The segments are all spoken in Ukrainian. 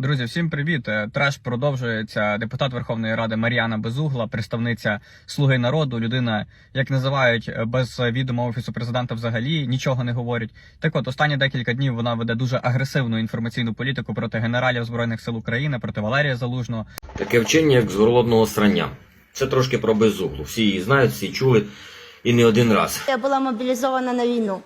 Друзі, всім привіт! Е, Треш продовжується. Депутат Верховної Ради Мар'яна Безугла, представниця Слуги народу, людина, як називають е, без відома офісу президента, взагалі нічого не говорить. Так, от останні декілька днів вона веде дуже агресивну інформаційну політику проти генералів збройних сил України, проти Валерія Залужного. Таке вчення, як з горлодного срання. Це трошки про безуглу. Всі її знають, всі чули і не один раз. Я была мобилизована на войну.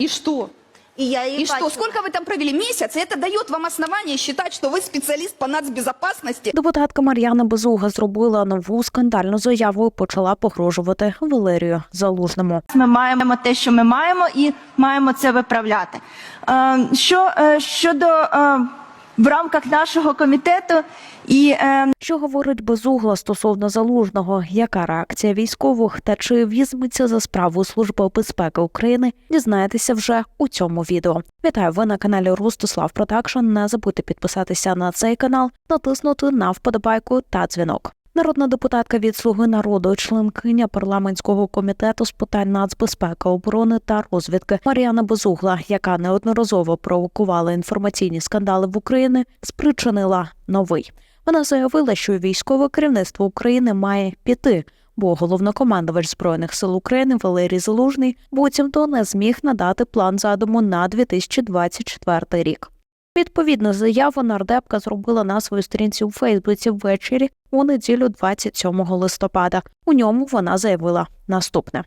И что? И я ее И что? Сколько вы там провели? Месяц? И это дает вам основание считать, что вы специалист по нацбезопасности? Депутатка Мар'яна Безуга зробила нову скандальну заяву і почала погрожувати Валерію Залужному. Ми маємо те, що ми маємо, і маємо це виправляти. Е, Що е, щодо е, в рамках нашого комітету і е, Що говорить Безугла стосовно залужного? Яка реакція військових та чи візьметься за справу Служба безпеки України? Дізнаєтеся вже у цьому відео. Вітаю ви на каналі Ростислав Продакшн. Не забудьте підписатися на цей канал, натиснути на вподобайку та дзвінок. Народна депутатка від Слуги народу, членкиня парламентського комітету з питань нацбезпеки, оборони та розвідки Мар'яна Безугла, яка неодноразово провокувала інформаційні скандали в Україні, спричинила новий. Вона заявила, що військове керівництво України має піти, бо головнокомандувач збройних сил України Валерій Залужний буцімто не зміг надати план задуму на 2024 рік. Відповідну заяву нардепка зробила на своїй сторінці у Фейсбуці ввечері у неділю 27 листопада. У ньому вона заявила наступне.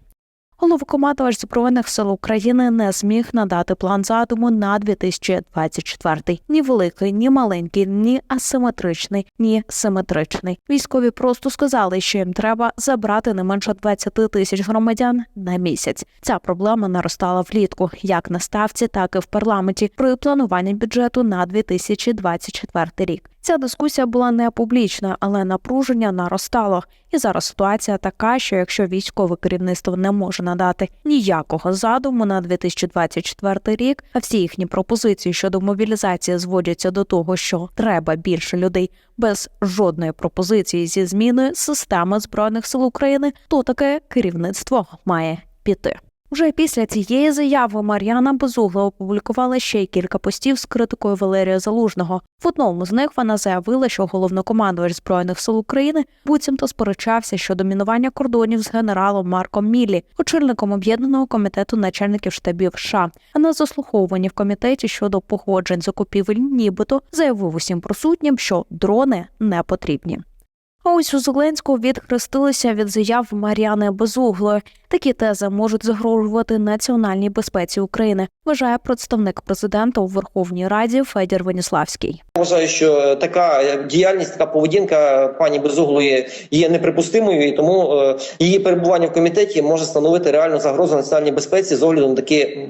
Головкомандувач Збройних сил України не зміг надати план задуму на 2024. Ні великий, ні маленький, ні асиметричний, ні симетричний. Військові просто сказали, що їм треба забрати не менше 20 тисяч громадян на місяць. Ця проблема наростала влітку, як на ставці, так і в парламенті при плануванні бюджету на 2024 рік. Ця дискусія була не публічною, але напруження наростало. І зараз ситуація така, що якщо військове керівництво не може надати ніякого задуму на 2024 рік, а всі їхні пропозиції щодо мобілізації зводяться до того, що треба більше людей без жодної пропозиції зі зміною системи збройних сил України, то таке керівництво має піти. Вже після цієї заяви Мар'яна Безугла опублікувала ще й кілька постів з критикою Валерія Залужного. В одному з них вона заявила, що головнокомандувач збройних сил України буцімто сперечався щодо мінування кордонів з генералом Марком Міллі, очільником об'єднаного комітету начальників штабів США. А на заслуховуванні в комітеті щодо погоджень закупівель, нібито заявив усім присутнім, що дрони не потрібні. Ось у Зеленського відхрестилися від заяв Мар'яни Безуглої. Такі тези можуть загрожувати національній безпеці України, вважає представник президента у Верховній Раді Федір Веніславський. Вважаю, що така діяльність, така поведінка пані Безуглої є неприпустимою, і тому е, її перебування в комітеті може становити реальну загрозу національній безпеці з огляду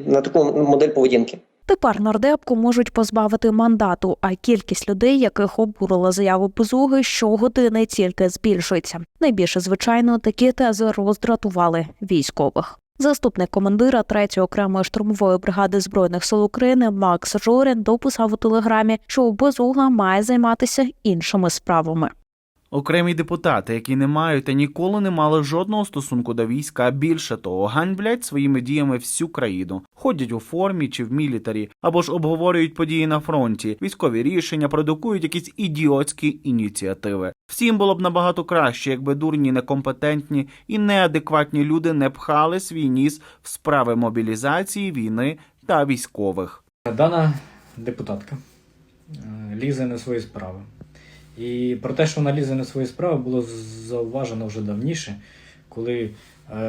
на таку модель поведінки. Тепер нардепку можуть позбавити мандату, а кількість людей, яких обурила заяву Безуги, щогодини тільки збільшується. Найбільше звичайно такі тези роздратували військових. Заступник командира 3-ї окремої штурмової бригади збройних сил України Макс Жорін дописав у телеграмі, що Безугла має займатися іншими справами. Окремі депутати, які не мають та ніколи не мали жодного стосунку до війська, більше того, ганьблять своїми діями всю країну, ходять у формі чи в мілітарі, або ж обговорюють події на фронті, військові рішення, продукують якісь ідіотські ініціативи. Всім було б набагато краще, якби дурні, некомпетентні і неадекватні люди не пхали свій ніс в справи мобілізації, війни та військових. Дана депутатка е, лізе на свої справи. І про те, що вона лізе на свої справи, було зауважено вже давніше, коли е,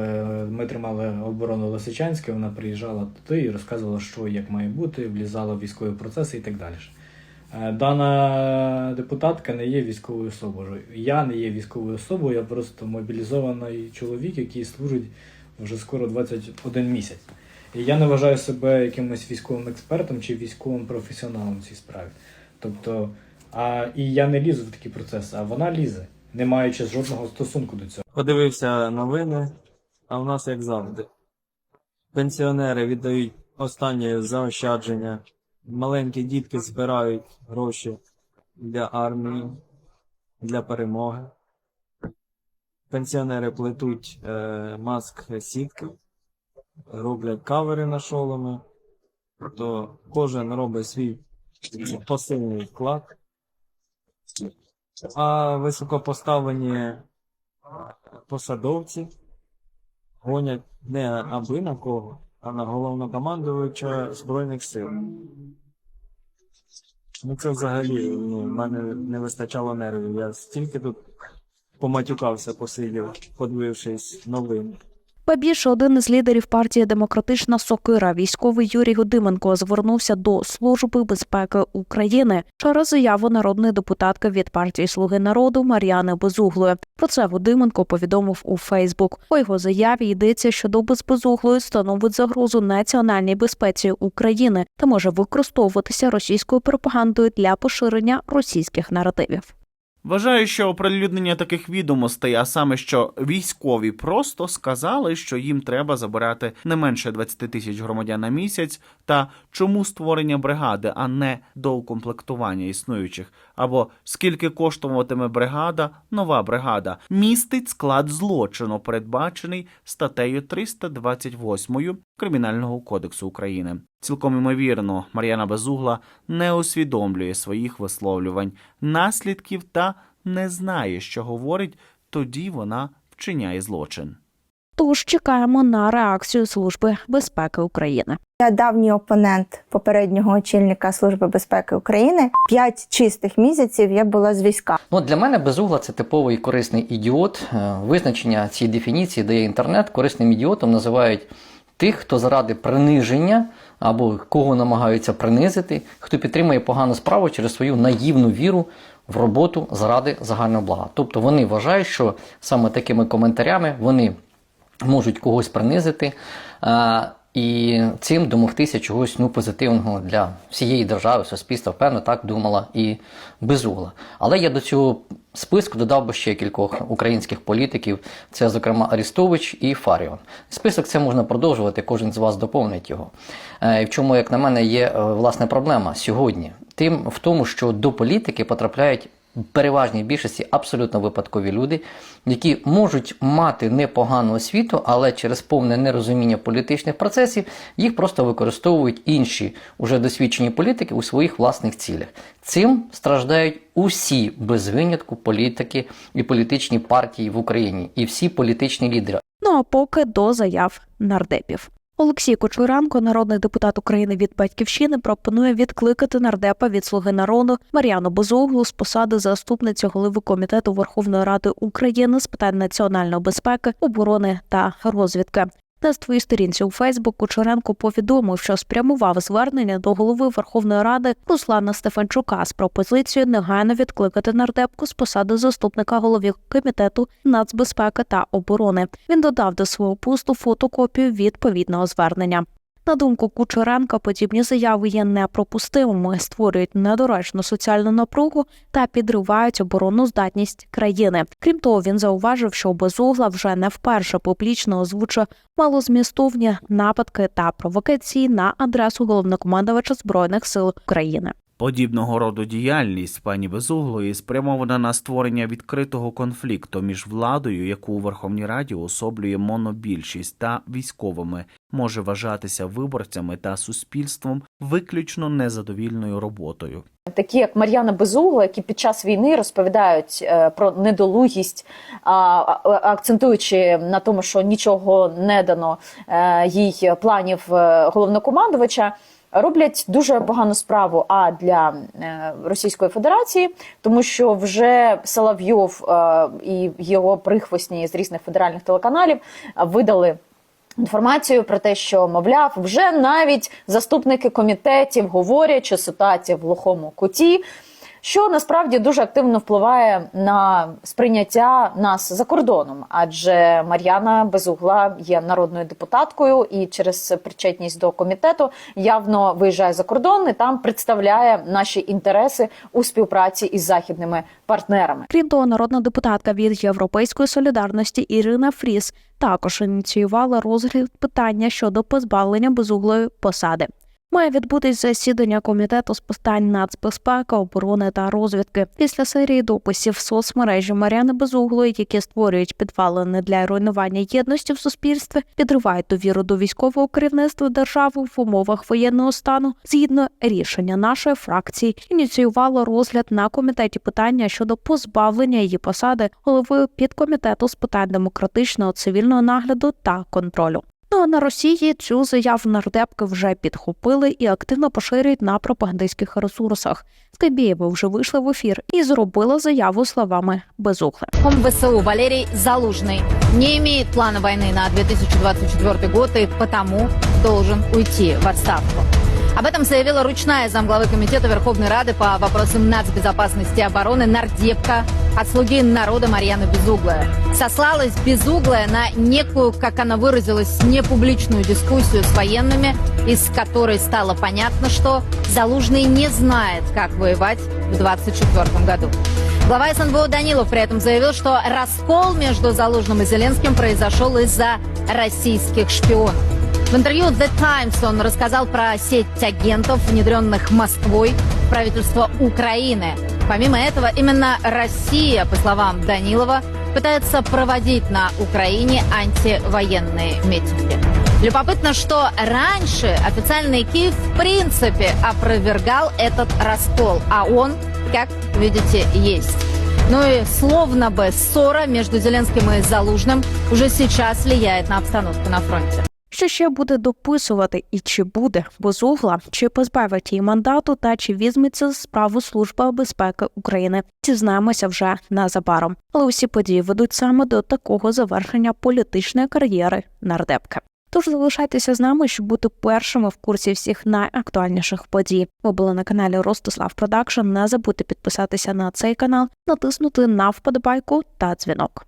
ми тримали оборону Лисичанське, вона приїжджала туди і розказувала, що як має бути, влізала в військові процеси і так далі. Е, Дана депутатка не є військовою особою. Я не є військовою особою, я просто мобілізований чоловік, який служить вже скоро 21 місяць. І я не вважаю себе якимось військовим експертом чи військовим професіоналом в цій справі. Тобто, а, і я не лізу в такі процеси, а вона лізе, не маючи жодного стосунку до цього. Подивився новини, а в нас як завжди. Пенсіонери віддають останнє заощадження, маленькі дітки збирають гроші для армії, для перемоги. Пенсіонери плетуть е, маск сітки, роблять кавери на шоломи, то кожен робить свій посильний вклад. А високопоставлені посадовці гонять не аби на кого, а на головнокомандувача Збройних сил. Ну це взагалі ну, в мене не вистачало нервів. Я стільки тут поматюкався, посидів, подивившись новин. Ба більше один із лідерів партії Демократична Сокира, військовий Юрій Годименко, звернувся до Служби безпеки України через заяву народної депутатки від партії Слуги народу Мар'яни Безуглої. Про це Годименко повідомив у Фейсбук. У його заяві йдеться, що допис Безуглої становить загрозу національній безпеці України та може використовуватися російською пропагандою для поширення російських наративів. Вважаю, що оприлюднення таких відомостей, а саме що військові просто сказали, що їм треба забирати не менше 20 тисяч громадян на місяць, та чому створення бригади, а не доукомплектування існуючих, або скільки коштуватиме бригада, нова бригада, містить склад злочину, передбачений статтею 328 Кримінального кодексу України. Цілком ймовірно, Мар'яна Безугла не усвідомлює своїх висловлювань, наслідків та не знає, що говорить, тоді вона вчиняє злочин. Тож чекаємо на реакцію Служби безпеки України. Я давній опонент попереднього очільника Служби безпеки України. П'ять чистих місяців я була з війська. Ну, для мене безугла це типовий корисний ідіот. Е, Визначення цієї дефініції дає інтернет. Корисним ідіотом називають тих, хто заради приниження або кого намагаються принизити, хто підтримує погану справу через свою наївну віру в роботу заради загального блага. Тобто вони вважають, що саме такими коментарями вони можуть когось принизити. е, І цим домогтися чогось ну, позитивного для всієї держави, суспільства, певно, так думала і безугла. Але я до цього списку додав би ще кількох українських політиків. Це, зокрема, Арістович і Фаріон. Список це можна продовжувати, кожен з вас доповнить його. Е, І в чому, як на мене, є е, власне проблема сьогодні? Тим в тому, що до політики потрапляють переважній більшості абсолютно випадкові люди, які можуть мати непогану освіту, але через повне нерозуміння політичних процесів їх просто використовують інші уже досвідчені політики у своїх власних цілях. Цим страждають усі без винятку політики і політичні партії в Україні, і всі політичні лідери. Ну а поки до заяв нардепів. Олексій Кочуренко, народний депутат України від Батьківщини, пропонує відкликати нардепа від Слуги народу Мар'яну Безуглу з посади заступниці голови комітету Верховної Ради України з питань національної безпеки, оборони та розвідки. На своїй сторінці у Фейсбук Кучеренко повідомив, що спрямував звернення до голови Верховної Ради Руслана Стефанчука з пропозицією негайно відкликати нардепку з посади заступника голови комітету нацбезпеки та оборони. Він додав до свого посту фотокопію відповідного звернення. На думку Кучеренка, подібні заяви є непропустимими, створюють недоречну соціальну напругу та підривають оборонну здатність країни. Крім того, він зауважив, що безугла вже не вперше публічно озвучує малозмістовні нападки та провокації на адресу головнокомандувача збройних сил України. Подібного роду діяльність пані Безуглої спрямована на створення відкритого конфлікту між владою, яку у Верховній Раді особлює монобільшість, та військовими, може вважатися виборцями та суспільством виключно незадовільною роботою. такі як Мар'яна Безугла, які під час війни розповідають е, про недолугість, а, акцентуючи на тому, що нічого не дано е, їй планів е, головнокомандувача. Роблять дуже погану справу а для Російської Федерації, тому що вже Соловйов і його прихвостні з різних федеральних телеканалів видали інформацію про те, що мовляв, вже навіть заступники комітетів говорять, що ситуація в глухому куті. Що насправді дуже активно впливає на сприйняття нас за кордоном, адже Мар'яна Безугла є народною депутаткою і через причетність до комітету явно виїжджає за кордон і там представляє наші інтереси у співпраці із західними партнерами. Крім того, народна депутатка від Європейської солідарності Ірина Фріс також ініціювала розгляд питання щодо позбавлення безуглої посади. Має відбутись засідання комітету з питань нацбезпеки, оборони та розвідки. Після серії дописів в соцмережі Мар'яни Безуглої, які створюють підвалини для руйнування єдності в суспільстві, підривають довіру до військового керівництва держави в умовах воєнного стану. Згідно рішення нашої фракції, ініціювало розгляд на комітеті питання щодо позбавлення її посади голови підкомітету з питань демократичного цивільного нагляду та контролю. Ну а на Росії цю заяву нардепки вже підхопили і активно поширюють на пропагандистських ресурсах. Скабєєва вже вийшла в ефір і зробила заяву словами безухли. Ком ВСУ Валерий Залужный не имеет плана войны на 2024 год и потому должен уйти в отставку. Об этом заявила ручная замглавы Комитета Верховной Рады по вопросам нацбезопасности и обороны нардепка от слуги народа Марьяна Безуглая. Сослалась Безуглая на некую, как она выразилась, непубличную дискуссию с военными, из которой стало понятно, что Залужный не знает, как воевать в 2024 году. Глава СНБО Данилов при этом заявил, что раскол между Залужным и Зеленским произошел из-за российских шпионов. В интервью The Times он рассказал про сеть агентов, внедренных Москвой в правительство Украины. Помимо этого, именно Россия, по словам Данилова, пытается проводить на Украине антивоенные митинги. Любопытно, что раньше официальный Киев в принципе опровергал этот раскол, а он, как видите, есть. Ну и словно бы ссора между Зеленским и Залужным уже сейчас влияет на обстановку на фронте. Що ще буде дописувати і чи буде безугла, чи позбавить її мандату, та чи візьметься справу Служба безпеки України? Дізнаємося вже незабаром. Але усі події ведуть саме до такого завершення політичної кар'єри нардепки. Тож залишайтеся з нами, щоб бути першими в курсі всіх найактуальніших подій. Ви були на каналі Ростислав Продакшн. Не забудьте підписатися на цей канал, натиснути на вподобайку та дзвінок.